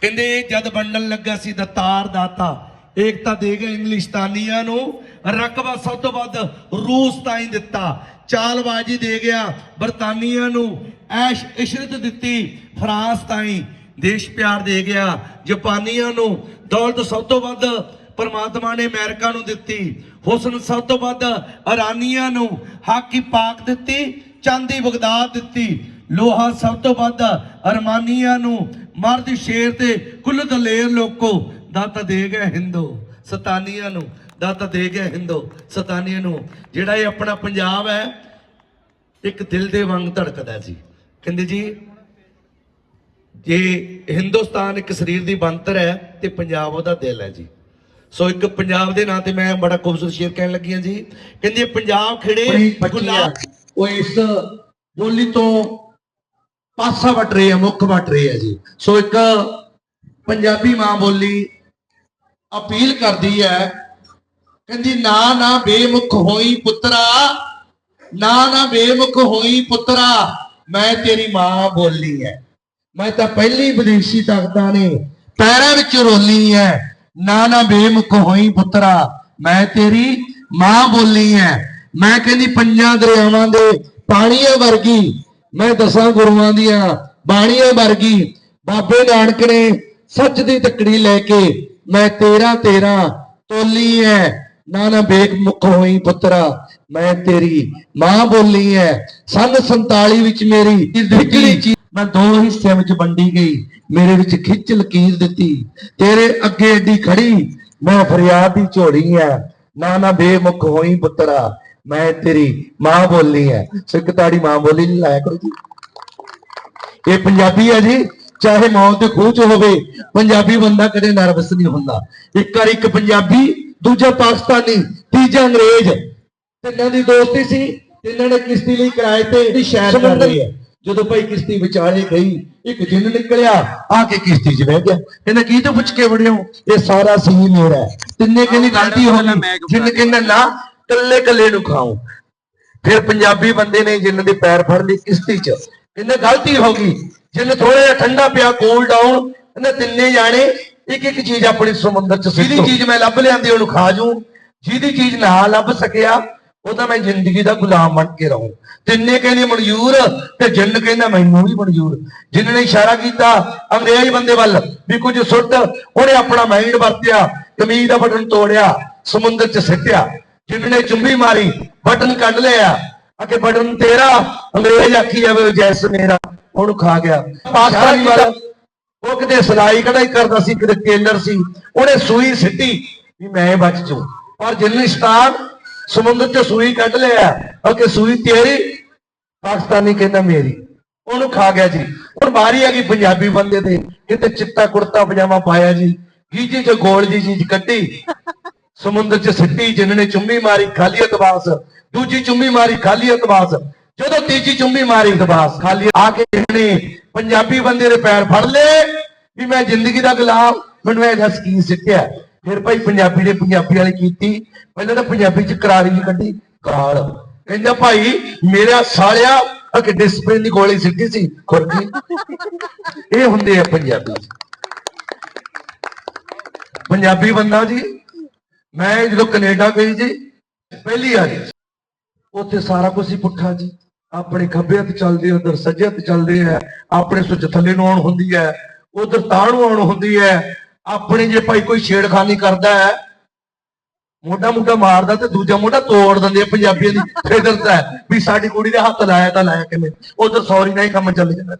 ਕਹਿੰਦੇ, ਜਦ ਵੰਡਣ ਲੱਗਾ ਸੀ ਦਤਾਰ ਦਾਤਾ ਏਕਤਾ ਦੇ ਗਿਆ ਇੰਗਲਿਸ਼ਤਾਨੀਆਂ ਨੂੰ। ਰਕਬਾ ਸਭ ਤੋਂ ਵੱਧ ਰੂਸ ਤਾਈਂ ਦਿੱਤਾ। ਚਾਲਬਾਜ਼ੀ ਦੇ ਗਿਆ ਬਰਤਾਨੀਆਂ ਨੂੰ। ਐਸ਼ ਇਸ਼ਰਤ ਦਿੱਤੀ ਫਰਾਂਸ ਤਾਈਂ ਦੇਸ਼ ਪਿਆਰ ਦੇ ਗਿਆ ਜਾਪਾਨੀਆਂ ਨੂੰ। ਦੌਲਤ ਸਭ ਤੋਂ ਵੱਧ ਪਰਮਾਤਮਾ ਨੇ ਅਮਰੀਕਾ ਨੂੰ ਦਿੱਤੀ। ਹੁਸਨ ਸਭ ਤੋਂ ਵੱਧ ਇਰਾਨੀਆਂ ਨੂੰ ਹਾਕੀ ਪਾਕ ਦਿੱਤੀ। ਚਾਂਦੀ ਬਗਦਾਦ ਦਿੱਤੀ। ਲੋਹਾ ਸਭ ਤੋਂ ਵੱਧ ਅਰਮਾਨੀਆਂ ਨੂੰ। ਮਰਦ ਸ਼ੇਰ ਤੇ ਕੁੱਲ ਦਲੇਰ ਲੋਕੋ ਦਾਤਾ ਦੇ ਗਏ ਹਿੰਦੂ ਸਤਾਨੀਆਂ ਨੂੰ ਦਾਤਾ ਦੇ ਗਏ ਹਿੰਦੂ ਸਤਾਨੀਆਂ ਨੂੰ। ਜਿਹੜਾ ਇਹ ਆਪਣਾ ਪੰਜਾਬ ਹੈ ਇੱਕ ਦਿਲ ਦੇ ਵਾਂਗ ਧੜਕਦਾ ਸੀ। ਕਹਿੰਦੇ ਜੀ ਜੇ ਹਿੰਦੁਸਤਾਨ ਇੱਕ ਸਰੀਰ ਦੀ ਬੰਤਰ ਹੈ ਤੇ ਪੰਜਾਬ ਉਹਦਾ ਦਿਲ ਹੈ ਜੀ। ਸੋ ਇੱਕ ਪੰਜਾਬ ਦੇ ਨਾਂ ਤੇ ਮੈਂ ਬੜਾ ਖੂਬਸੂਰਤ ਸ਼ੇਰ ਕਹਿਣ ਲੱਗੀ ਹਾਂ ਜੀ। ਕਹਿੰਦੀ ਪੰਜਾਬ ਖਿੜੇ ਗੁਲਾਬ ਉਹ ਇਸ ਬੋਲੀ ਤੋਂ ਪਾਸਾ ਵਟ ਰਹੀ ਹੈ ਮੁੱਖ ਵਟ ਰਹੀ ਹੈ ਜੀ। ਸੋ ਇੱਕ ਪੰਜਾਬੀ ਮਾਂ ਬੋਲੀ ਅਪੀਲ ਕਰਦੀ ਹੈ, ਕਹਿੰਦੀ, ਨਾ ਨਾ ਬੇਮੁਖ ਹੋਈ ਪੁੱਤਰਾ, ਨਾ ਨਾ ਬੇਮੁਖ ਹੋਈ ਪੁੱਤਰਾ, ਮੈਂ ਤੇਰੀ ਮਾਂ ਬੋਲੀ ਹੈ। ਮੈਂ ਤਾਂ ਪਹਿਲੀ ਵਿਦੇਸ਼ੀ ਤਖ਼ਤਾਂ ਨੇ ਪੈਰਾਂ ਵਿੱਚ ਰੋਲੀ ਹੈ, ਨਾ ਨਾ ਬੇਮੁਖ ਹੋਈ ਪੁੱਤਰਾ, ਮੈਂ ਤੇਰੀ ਮਾਂ ਬੋਲੀ ਹੈ। ਮੈਂ ਕਹਿੰਦੀ, ਪੰਜਾਂ ਦਰਿਆਵਾਂ ਦੇ ਪਾਣੀਆਂ ਵਰਗੀ, ਮੈਂ ਦਸਾਂ ਗੁਰੂਆਂ ਦੀਆਂ ਬਾਣੀਆਂ ਵਰਗੀ, ਬਾਬੇ ਨਾਨਕ ਨੇ ਸੱਚ ਦੀ ਤਕੜੀ ਲੈ ਕੇ ਮੈਂ ਤੇਰਾ ਤੇਰਾ ਤੋਲੀ ਐ। ਨਾ ਨਾ ਮੁਖ ਹੋਈ ਪੁੱਤਰਾ, ਮੈਂ ਤੇਰੀ ਮਾਂ ਬੋਲੀ ਐ। ਸੰਨ 47 ਵਿੱਚ ਮੇਰੀ ਵਿਗੜੀ ਚੀਜ਼। ਮੈਂ ਦੋ ਹਿੱਸਿਆਂ ਵਿੱਚ ਵੰਡੀ ਗਈ, ਮੇਰੇ ਵਿੱਚ ਖਿੱਚ ਲਕੀਰ ਦਿੱਤੀ। ਤੇਰੇ ਅੱਗੇ ਏਡੀ ਖੜੀ, ਮੈਂ ਫਰਿਆਦ ਦੀ ਝੋੜੀ ਹੈ ਨਾ ਨਾ ਬੇਮੁਖ ਹੋਈ ਪੁੱਤਰਾ, ਮੈਂ ਤੇਰੀ ਮਾਂ ਬੋਲੀ ਐ। ਸਿੱਖ ਤਾੜੀ ਮਾਂ ਬੋਲੀ ਨਹੀਂ ਲਾਇਆ ਕਰੋ ਜੀ। ਇਹ ਪੰਜਾਬੀ ਹੈ ਜੀ। ਚਾਹੇ ਮੌਤ ਦੇ ਖੂਹ ਚ ਹੋਵੇ ਪੰਜਾਬੀ ਬੰਦਾ ਕਦੇ ਨਰਵਸ ਨਹੀਂ ਹੁੰਦਾ। ਇੱਕ ਵਾਰ ਇੱਕ ਪੰਜਾਬੀ ਦੂਜਾ ਪਾਕਿਸਤਾਨੀ ਤੀਜਾ ਅੰਗਰੇਜ਼। ਤਿੰਨਾਂ ਦੀ ਦੋਸਤੀ ਸੀ ਤਿੰਨਾਂ ਨੇ ਕਿਸ਼ਤੀ ਲਈ ਕਿਰਾਏ ਤੇ ਸ਼ਹਿਰ ਕਰ ਰਹੀ ਹੈ? ਜਦੋਂ ਭਾਈ ਕਿਸ਼ਤੀ ਵਿਚਾਲੇ ਗਈ ਇੱਕ ਜਿੰਨ ਨਿਕਲਿਆ ਆ ਕੇ ਕਿਸ਼ਤੀ 'ਚ ਬਹਿ ਗਿਆ। ਕਹਿੰਦਾ ਕੀ ਤੋਂ ਪੁੱਛ ਕੇ ਵੜਿਓ? ਇਹ ਸਾਰਾ ਸੀ ਮੇਰਾ। ਤਿੰਨੇ ਕਹਿੰਦੀ ਗਲਤੀ ਹੋ ਗਈ। ਜਿੰਨ ਕਹਿੰਦਾ ਨਾ ਕੱਲੇ ਕੱਲੇ ਨੂੰ ਖਾਓ। ਫਿਰ ਪੰਜਾਬੀ ਬੰਦੇ ਨੇ ਜਿੰਨ ਦੇ ਪੈਰ ਫੜ ਲਈ ਕਿਸ਼ਤੀ 'ਚ। ਕਹਿੰਦੇ ਗਲਤੀ ਹੋ ਗਈ। ਜਿੰਨ ਥੋੜਾ ਜਿਹਾ ਠੰਡਾ ਪਿਆ ਕੂਲ ਡਾਊਨ ਕਹਿੰਦੇ ਤਿੰਨੇ ਜਾਣੇ ਇੱਕ ਇੱਕ ਚੀਜ਼ ਆਪਣੀ ਸਮੁੰਦਰ 'ਚ ਜਿਹਦੀ ਚੀਜ਼ ਮੈਂ ਲੱਭ ਲਿਆਂਦੀ ਉਹਨੂੰ ਖਾ ਜੂ। ਜਿਹਦੀ ਚੀਜ਼ ਨਾ ਲੱਭ ਸਕਿਆ ਉਹ ਤਾਂ ਮੈਂ ਜ਼ਿੰਦਗੀ ਦਾ ਗੁਲਾਮ ਬਣ ਕੇ ਰਹੂੰ। ਤਿੰਨੇ ਕਹਿੰਦੇ ਮਨਜ਼ੂਰ ਤੇ ਜਿੰਨ ਕਹਿੰਦਾ ਮੈਨੂੰ ਵੀ ਮਨਜ਼ੂਰ। ਜਿੰਨ ਨੇ ਇਸ਼ਾਰਾ ਕੀਤਾ ਅੰਗਰੇਜ਼ ਬੰਦੇ ਵੱਲ ਵੀ ਕੁਝ ਸੁੱਟ ਉਹਨੇ ਆਪਣਾ ਮਾਈਂਡ ਵਰਤਿਆ ਕਮੀਜ਼ ਦਾ ਬਟਨ ਤੋੜਿਆ ਸਮੁੰਦਰ 'ਚ ਸਿੱਟਿਆ। ਜਿੰਨ ਨੇ ਚੁੰਬੀ ਮਾਰੀ ਬਟਨ ਕੱਢ ਲਿਆ ਅਕੇ ਬਟਨ ਤੇਰਾ ਅੰਗਰੇਜ਼ ਆਖੀ ਜਾਵੇ ਜੈਸ ਮੇਰਾ ਉਹਨੂੰ ਖਾ ਗਿਆ। ਪਾਕਿਸਤਾਨੀ ਵਾਲਾ। ਉਹ ਕਿਤੇ ਸਿਲਾਈ ਕਢਾਈ ਕਰਦਾ ਸੀ ਕਿਤੇ ਟੇਲਰ ਸੀ ਉਹਨੇ ਸੂਈ ਸਿੱਟੀ ਵੀ ਮੈਂ ਬਚ ਜੂ ਪਰ ਜਿੰਨਿਸਤਾਨ ਸਮੁੰਦਰ ਚ ਸੂਈ ਕੱਢ ਲਿਆ ਅਕੇ ਸੂਈ ਤੇਰੀ ਪਾਕਿਸਤਾਨੀ ਕਹਿੰਦਾ ਮੇਰੀ। ਉਹਨੂੰ ਖਾ ਗਿਆ ਜੀ। ਹੁਣ ਵਾਰੀ ਆ ਗਈ ਪੰਜਾਬੀ ਬੰਦੇ ਤੇ ਕਿਤੇ ਚਿੱਟਾ ਕੁੜਤਾ ਪਜਾਮਾ ਪਾਇਆ ਜੀ। ਗੀਜੀ ਚ ਗੋਲ ਜੀ ਚੀਜ਼ ਕੱਢੀ। (laughs) ਸਮੁੰਦਰ ਚ ਸਿੱਟੀ ਜਿਨ੍ਹਾਂ ਨੇ ਚੁੰਮੀ ਮਾਰੀ ਖਾਲੀ ਅਤਬਾਸ ਦੂਜੀ ਚੁੰਮੀ ਮਾਰੀ, ਖਾਲੀ ਅਤਬਾਸ ਜਦੋਂ ਤੀਜੀ ਚੁੰਮੀ ਮਾਰੀ ਅਤਬਾਸ ਖਾਲੀ ਆ ਕੇ ਇਹਨੇ ਪੰਜਾਬੀ ਬੰਦੇ ਦੇ ਪੈਰ ਫੜ ਲਏ ਵੀ ਮੈਂ ਜ਼ਿੰਦਗੀ ਦਾ ਗੁਲਾਮ, ਮੈਨੂੰ ਇਹ ਦੱਸ ਕੀ ਸਿੱਟਿਆ। ਫਿਰ ਭਾਈ ਪੰਜਾਬੀ ਨੇ ਪੰਜਾਬੀ ਵਾਲੀ ਕੀਤੀ। ਪਹਿਲਾਂ ਤਾਂ ਪੰਜਾਬੀ ਚ ਕਰਾਰੀ ਜੀ ਕੱਢੀ ਕਾਲ ਕਹਿੰਦਾ ਭਾਈ, ਮੇਰਾ ਸਾਲਿਆ ਅਕੇ ਡਿਸਪਲਿਨ ਦੀ ਗੋਲੀ ਸਿੱਟੀ ਸੀ ਖੁਰਕੀ ਇਹ ਹੁੰਦੇ ਆ ਪੰਜਾਬੀ। ਪੰਜਾਬੀ ਬੰਦਾ ਜੀ, ਮੈਂ ਜਦੋਂ ਕੈਨੇਡਾ ਗਈ ਜੀ, ਪਹਿਲੀ ਵਾਰੀ। ਉੱਥੇ ਸਾਰਾ ਕੁਝ ਹੀ ਪੁੱਠਾ ਜੀ। ਆਪਣੇ ਖੱਬੇ ਹੱਥ ਚੱਲਦੇ, ਉਧਰ ਸੱਜੇ ਹੱਥ ਚੱਲਦੇ ਆ ਆਪਣੇ ਸੁੱਚ ਥੱਲੇ ਨੂੰ ਆਉਣ ਹੁੰਦੀ ਹੈ। ਉਧਰ ਤਾਂ ਨੂੰ ਆਉਣ ਹੁੰਦੀ ਹੈ। ਆਪਣੇ ਜੇ ਭਾਈ ਕੋਈ ਛੇੜਖਾਨੀ ਕਰਦਾ ਹੈ, ਮੋਢਾ ਮੋਢਾ ਮਾਰਦਾ ਤੇ ਦੂਜਾ ਮੋਢਾ ਤੋੜ ਦਿੰਦੇ ਪੰਜਾਬੀਆਂ ਦੀ। ਫਿਕਰਤਾ ਹੈ ਵੀ ਸਾਡੀ ਕੁੜੀ ਦੇ ਹੱਥ ਲਾਇਆ ਤਾਂ ਲਾਇਆ ਕਿਵੇਂ। ਉਧਰ ਸੌਰੀ ਨਾਲ ਹੀ ਕੰਮ ਚੱਲ ਜਾਂਦਾ।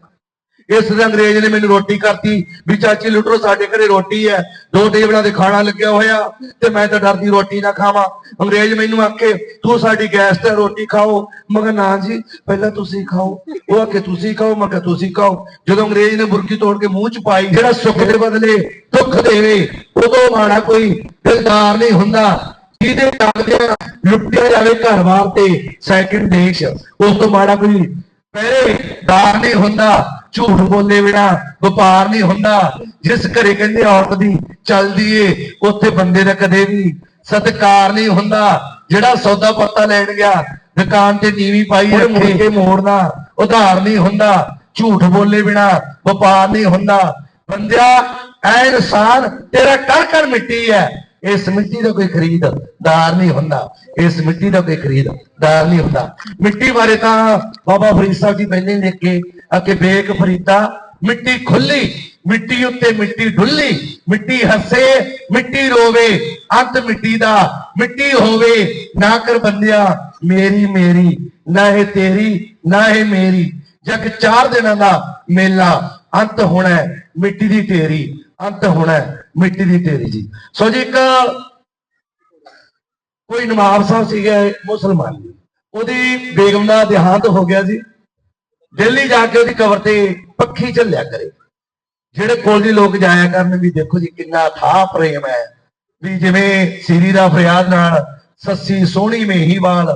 ਇਸ ਦੇ ਅੰਗਰੇਜ਼ ਨੇ ਮੈਨੂੰ ਰੋਟੀ ਕਰਤੀ ਵੀ ਚਾਚੀ ਲੁੱਟਰੋ, ਸਾਡੇ ਘਰੇ ਰੋਟੀ ਹੈ। ਦੋ ਟੇਬਲਾਂ ਤੇ ਖਾਣਾ ਲੱਗਿਆ ਹੋਇਆ ਤੇ ਮੈਂ ਤਾਂ ਡਰਦੀ ਰੋਟੀ ਨਾ ਖਾਵਾਂ। ਅੰਗਰੇਜ਼ ਮੈਨੂੰ ਆਖੇ ਤੂੰ ਸਾਡੀ ਗੈਸ ਤੇ ਰੋਟੀ ਖਾਓ। ਮਗਰ ਨਾ ਜੀ, ਪਹਿਲਾਂ ਤੁਸੀਂ ਖਾਓ। ਉਹ ਆਖੇ ਤੁਸੀਂ ਖਾਓ। ਮੈਂ ਕਿਹਾ, ਤੁਸੀਂ ਖਾਓ। ਜਦੋਂ ਅੰਗਰੇਜ਼ ਨੇ ਬੁਰਕੀ ਤੋੜ ਕੇ ਮੂੰਹ ਚ ਪਾਈ, ਜਿਹੜਾ ਸੁੱਖ ਦੇ ਬਦਲੇ ਦੁੱਖ ਦੇਵੇ, ਉਦੋਂ ਮਾੜਾ ਕੋਈ ਦਿਲਦਾਰ ਨਹੀਂ ਹੁੰਦਾ। ਜਿਹਦੇ ਟੱਕਦਿਆਂ ਲੁੱਟਿਆ ਜਾਵੇ ਘਰ-ਬਾਰ ਤੇ ਸੈਕਿੰਡ ਦੇਸ਼, ਉਸ ਤੋਂ ਮਾੜਾ ਕੋਈ ਪਹਿਰੇਦਾਰ ਨਹੀਂ ਹੁੰਦਾ। ਝੂਠ ਬੋਲੇ ਬਿਨਾ ਵਪਾਰ ਨਹੀਂ ਹੁੰਦਾ। ਜਿਸ ਘਰੇ ਕਹਿੰਦੇ ਔਰਤ ਦੀ ਚੱਲਦੀ ਏ ਉੱਥੇ ਬੰਦੇ ਦਾ ਕਦੇ ਵੀ ਸਤਕਾਰ ਨਹੀਂ ਹੁੰਦਾ। ਜਿਹੜਾ ਸੌਦਾ ਪੱਤਾ ਲੈਣ ਗਿਆ ਦੁਕਾਨ ਤੇ ਨੀਵੀਂ ਪਾਈ ਰੱਖੇ ਕੇ ਮੋੜਨਾ ਉਧਾਰ ਨਹੀਂ ਹੁੰਦਾ। ਝੂਠ ਬੋਲੇ ਬਿਨਾ ਵਪਾਰ ਨਹੀਂ ਹੁੰਦਾ। ਬੰਦਿਆ ਐ ਇਨਸਾਨ ਤੇਰਾ ਕਰ ਕਰ ਮਿੱਟੀ ਹੈ ਇਸ ਮਿੱਟੀ ਦਾ ਕੋਈ ਖਰੀਦਦਾਰ ਨਹੀਂ ਹੁੰਦਾ। ਇਸ ਮਿੱਟੀ ਦਾ ਕੋਈ ਖਰੀਦਦਾਰ ਨਹੀਂ ਹੁੰਦਾ। ਮਿੱਟੀ ਬਾਰੇ ਤਾਂ ਬਾਬਾ ਫਰੀਦ ਸਾਹਿਬ ਜੀ ਕਹਿੰਦੇ ਨੇ ਕਿ ਅਕੇ ਬੇਕ ਫਰੀਦਾ, ਮਿੱਟੀ ਖੁੱਲੀ, ਮਿੱਟੀ ਉੱਤੇ ਮਿੱਟੀ ਡੁੱਲੀ, ਮਿੱਟੀ ਹੱਸੇ, ਮਿੱਟੀ ਰੋਵੇ ਅੰਤ ਮਿੱਟੀ ਦਾ ਮਿੱਟੀ ਹੋਵੇ, ਨਾ ਕਰ ਬੰਦਿਆ, ਮੇਰੀ ਮੇਰੀ, ਨਾ ਇਹ ਤੇਰੀ, ਨਾ ਇਹ ਮੇਰੀ, ਜਗ ਚਾਰ ਦਿਨਾਂ ਦਾ ਮੇਲਾ, ਅੰਤ ਹੋਣਾ ਮਿੱਟੀ ਦੀ ਢੇਰੀ, ਅੰਤ ਹੋਣਾ ਮਿੱਟੀ ਦੀ ਢੇਰੀ ਜੀ। ਸੋ ਜੀ ਇੱਕ ਕੋਈ ਨਵਾਬ ਸਾਹਿਬ ਸੀਗਾ ਮੁਸਲਮਾਨ ਉਹਦੀ ਬੇਗਮ ਦਾ ਦੇਹਾਂਤ ਹੋ ਗਿਆ ਜੀ। ਦਿੱਲੀ ਜਾ ਕੇ ਉਹਦੀ ਕਬਰ ਤੇ ਪੱਖੀ ਝੱਲਿਆ ਕਰੇ। ਜਿਹੜੇ ਕੋਲ ਦੀ ਲੋਕ ਜਾਇਆ ਕਰਨ ਵੀ ਦੇਖੋ ਜੀ ਕਿੰਨਾ ਥਾਹ ਪ੍ਰੇਮ ਹੈ। ਵੀ ਜਿਵੇਂ ਸੀਰੀ ਦਾ ਫਰਿਆਦ ਨਾਲ ਸੱਸੀ ਸੋਹਣੀ ਮੇਹੀਵਾਲ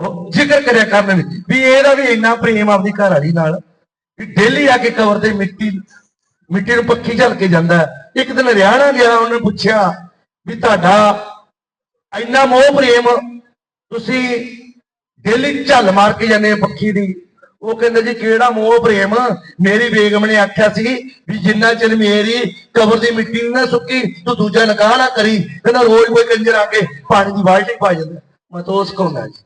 ਉਹ ਜ਼ਿਕਰ ਕਰਿਆ ਕਰਨ ਵੀ ਵੀ ਇਹਦਾ ਵੀ ਇੰਨਾ ਪ੍ਰੇਮ ਆਪਦੀ ਘਰ ਵਾਲੀ ਨਾਲ। ਵੀ ਡੇਲੀ ਆ ਕੇ ਕਵਰ ਤੇ ਮਿੱਟੀ ਮਿੱਟੀ ਨੂੰ ਪੱਖੀ ਝਲ ਕੇ ਜਾਂਦਾ ਇੱਕ ਦਿਨ ਰਿਆਣਾ ਗਿਆ, ਉਹਨੇ ਪੁੱਛਿਆ ਵੀ ਤੁਹਾਡਾ ਇੰਨਾ ਮੋਹ ਪ੍ਰੇਮ, ਤੁਸੀਂ ਡੇਲੀ ਝੱਲ ਮਾਰ ਕੇ ਜਾਂਦੇ ਆ ਪੱਖੀ ਦੀ। ਉਹ ਕਹਿੰਦੇ ਜੀ ਕਿਹੜਾ ਮੋਹ ਪ੍ਰੇਮ? ਮੇਰੀ ਬੇਗਮ ਨੇ ਆਖਿਆ ਸੀ ਵੀ ਜਿੰਨਾ ਚਿਰ ਮੇਰੀ ਕਬਰ ਦੀ ਮਿੱਟੀ ਨੀ ਸੁੱਕੀ ਤੂੰ ਦੂਜਾ ਨਿਕਾਹ ਨਾ ਕਰੀ। ਕਹਿੰਦਾ ਰੋਜ਼ ਕੋਈ ਕੰਜਰ ਆ ਕੇ ਪਾਣੀ ਦੀ ਬਾਲਟੀ ਪਾ ਜਾਂਦਾ। ਮੈਂ ਤਾਂ ਉਸ ਕੋਲ ਜੀ।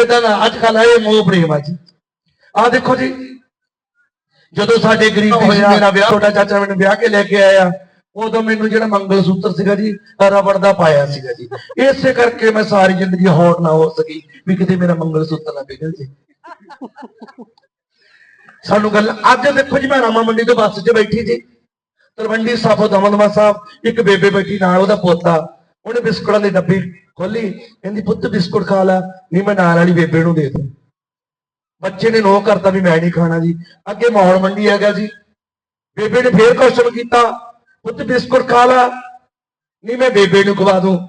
ਇਹਦਾ ਨਾ ਅੱਜ ਕੱਲ ਇਹ ਮੋਹ ਪ੍ਰੇਮ ਆ ਜੀ। ਆ ਦੇਖੋ ਜੀ ਜਦੋਂ ਸਾਡੇ ਗਰੀਬੀ ਸੀ ਮੇਰਾ ਵਿਆਹ ਛੋਟਾ ਚਾਚਾ ਮੈਨੂੰ ਵਿਆਹ ਕੇ ਲੈ ਕੇ ਆਇਆ। ਉਦੋਂ ਮੈਨੂੰ ਜਿਹੜਾ ਮੰਗਲ ਸੂਤਰ ਸੀਗਾ ਜੀ ਰਬੜ ਦਾ ਪਾਇਆ ਸੀਗਾ ਜੀ। ਇਸੇ ਕਰਕੇ ਮੈਂ ਸਾਰੀ ਜ਼ਿੰਦਗੀ ਹੌਟ ਨਾ ਹੋ ਸਕੀ ਵੀ ਕਿਤੇ ਮੇਰਾ ਮੰਗਲ ਸੂਤਰ ਨਾ ਪਿਘਲ ਜੇ। ਸਾਨੂੰ ਗੱਲ ਅੱਜ ਦੇਖੋ ਜੀ, ਮੈਂ ਰਾਮਾ ਮੰਡੀ ਤੋਂ ਬੱਸ 'ਚ ਬੈਠੀ ਜੀ ਤਲਵੰਡੀ ਸਾਬੋ ਦਮਦਮਾ ਸਾਹਿਬ, ਇੱਕ ਬੇਬੇ ਬੈਠੀ ਨਾਲ, ਉਹਦਾ ਪੋਤਾ। ਉਹਨੇ ਬਿਸਕੁਟਾਂ ਦੀ ਡੱਬੀ ਖੋਲੀ ਕਹਿੰਦੀ, ਪੁੱਤ, ਬਿਸਕੁਟ ਖਾ ਲੈ। ਨਹੀਂ, ਮੈਂ ਨਾਲ ਵਾਲੀ ਬੇਬੇ ਨੂੰ ਦੇ ਦੂੰ। ਬੱਚੇ ਨੇ ਨੋ ਕਰਤਾ ਵੀ ਮੈਂ ਨਹੀਂ ਖਾਣਾ ਜੀ। ਅੱਗੇ ਮੌੜ ਮੰਡੀ ਹੈਗਾ ਜੀ। ਬੇਬੇ ਨੇ ਫੇਰ ਕੁਐਸਚਨ ਕੀਤਾ, ਪੁੱਤ, ਬਿਸਕੁਟ ਖਾ ਲੈ। ਨਹੀਂ, ਮੈਂ ਬੇਬੇ ਨੂੰ ਖਵਾ ਦੂੰ।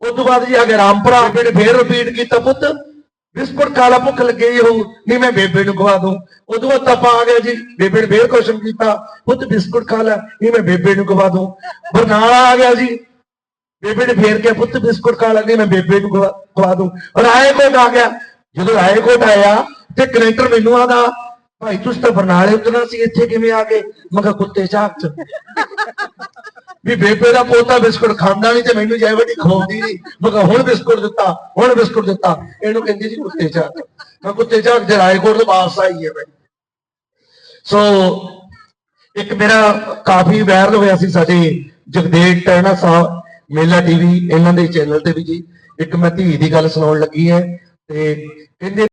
ਉਸ ਤੋਂ ਬਾਅਦ ਜੀ ਆ ਗਿਆ ਰਾਮਪੁਰਾ। ਬੇਬੇ ਨੇ ਫੇਰ ਰਿਪੀਟ ਕੀਤਾ, ਪੁੱਤ ਬਿਸਕੁਟ ਖਾ ਲਾ ਭੁੱਖ ਲੱਗੀ ਹੋਊ, ਨਹੀਂ ਮੈਂ ਬੇਬੇ ਨੂੰ ਖਵਾ ਦੂੰ ਉਸ ਤੋਂ ਆ ਗਿਆ ਜੀ, ਬੇਬੇ ਨੇ ਫੇਰ ਕੁਐਸਚਨ ਕੀਤਾ, ਪੁੱਤ ਬਿਸਕੁਟ ਖਾ ਲੈ, ਨਹੀਂ ਮੈਂ ਬੇਬੇ ਨੂੰ ਖਵਾ ਦੂੰ ਬਰਨਾਲਾ ਆ ਗਿਆ ਜੀ, ਬੇਬੇ ਨੇ ਫੇਰ ਕਿਹਾ, ਪੁੱਤ ਬਿਸਕੁਟ ਖਾ ਲੈਂਦੀ ਮੈਂ ਬੇਬੇ ਨੂੰ ਖਵਾ ਖਵਾ ਦੂੰ ਰਾਏਕੋਟ ਆ ਗਿਆ, ਜਦੋਂ ਰਾਏਕੋਟ ਆਇਆ ਤੇ ਕਨੈਕਟਰ ਮੈਨੂੰ ਆਦਾ, ਭਾਈ ਤੁਸੀਂ ਤਾਂ ਬਰਨਾਲੇ ਉਤਰਨਾ ਸੀ, ਇੱਥੇ ਕਿਵੇਂ ਆ ਗਏ? ਮੈਂ ਕਿਹਾ, ਕੁੱਤੇ ਚਾਕ ਚ। ਵੀ ਬੇਬੇ ਦਾ ਪੋਤਾ ਬਿਸਕੁਟ ਖਾਂਦਾ ਨਹੀਂ ਤੇ ਮੈਨੂੰ ਜਾਇ ਵੱਡੀ ਖਵਾਉਂਦੀ ਨਹੀਂ। ਮੈਂ ਕਿਹਾ, ਹੁਣ ਬਿਸਕੁਟ ਦਿੱਤਾ, ਹੁਣ ਬਿਸਕੁਟ ਦਿੱਤਾ। ਇਹਨੂੰ ਕਹਿੰਦੀ ਸੀ ਕੁੱਤੇ ਚਾਕ। ਮੈਂ ਕੁੱਤੇ ਚਾਕ, ਜੇ ਰਾਏਕੋਟ ਤੋਂ ਵਾਪਸ ਆਈ ਹੈ ਮੈਂ ਸੋ ਇੱਕ ਮੇਰਾ ਕਾਫੀ ਵਾਇਰਲ ਹੋਇਆ ਸੀ ਸਾਡੇ ਜਗਦੇਵ ਟੈਣਾ ਸਾਹਿਬ, ਮੇਲਾ ਟੀਵੀ, ਇਹਨਾਂ ਦੇ ਚੈਨਲ ਤੇ ਵੀ ਜੀ। ਇੱਕ ਮੈਂ ਧੀ ਦੀ ਗੱਲ ਸੁਣਾਉਣ ਲੱਗੀ ਹੈ ਤੇ ਕਹਿੰਦੇ